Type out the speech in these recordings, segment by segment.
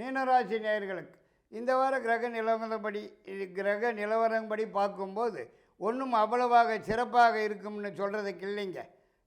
மீனராசி நேயர்களுக்கு இந்த வார கிரக நிலவரப்படி கிரக நிலவரப்படி பார்க்கும்போது ஒன்றும் அவ்வளவாக சிறப்பாக இருக்கும்னு சொல்கிறதுக்கு இல்லைங்க.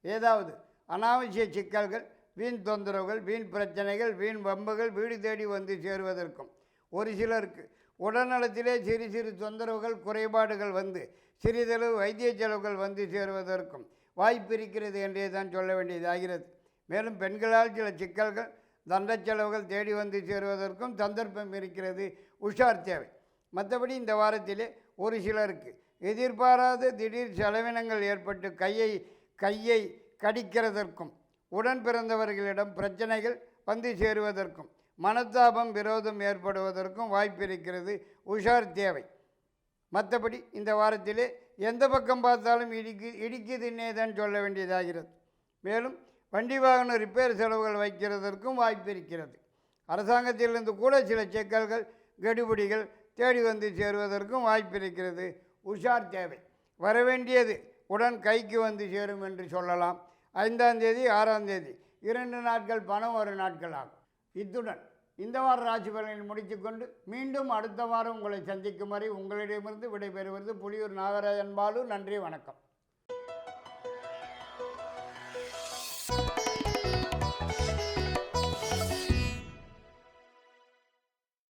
ஏதாவது அனாவசிய சிக்கல்கள் வீண் தொந்தரவுகள் வீண் பிரச்சனைகள் வீண் வம்புகள் வீடு தேடி வந்து சேருவதற்கும். ஒரு சிலருக்கு உடல்நலத்திலே சிறு சிறு தொந்தரவுகள் குறைபாடுகள் வந்து சிறிதளவு வைத்திய செலவுகள் வந்து சேருவதற்கும் வாய்ப்பு இருக்கிறது என்றே தான் சொல்ல வேண்டியதாகிறது. மேலும் பெண்களால் சில சிக்கல்கள் தண்ட செலவுகள் தேடி வந்து சேருவதற்கும் சந்தர்ப்பம் இருக்கிறது. உஷார் தேவை. மற்றபடி இந்த வாரத்திலே ஒரு சிலருக்கு எதிர்பாராத திடீர் செலவினங்கள் ஏற்பட்டு கையை கையை கடிக்கிறதற்கும் உடன் பிறந்தவர்களிடம் பிரச்சனைகள் வந்து சேருவதற்கும் மனத்தாபம் விரோதம் ஏற்படுவதற்கும் வாய்ப்பு இருக்கிறது. உஷார் தேவை. மற்றபடி இந்த வாரத்திலே எந்த பக்கம் பார்த்தாலும் இடிக்கு இடிக்குதுன்னே தான் சொல்ல வேண்டியதாகிறது. மேலும் வண்டி வாகன ரிப்பேர் செலவுகள் வைக்கிறதற்கும் வாய்ப்பு இருக்கிறது. அரசாங்கத்திலிருந்து கூட சில சிக்கல்கள் கெடுபிடிகள் தேடி வந்து சேருவதற்கும் வாய்ப்பு இருக்கிறது. உஷார் தேவை. வரவேண்டியது உடன் கைக்கு வந்து சேரும் என்று சொல்லலாம். ஐந்தாம் தேதி ஆறாம் தேதி. இரண்டு நாட்கள் பணம் ஒரு நாட்கள் ஆகும். இத்துடன் இந்த வார ராசி பலனில் முடித்துக்கொண்டு மீண்டும் அடுத்த வாரம் உங்களை சந்திக்கும் வரை உங்களிடமிருந்து விடைபெறுவது புலியூர் நாகராஜன் பாலு. நன்றி வணக்கம்.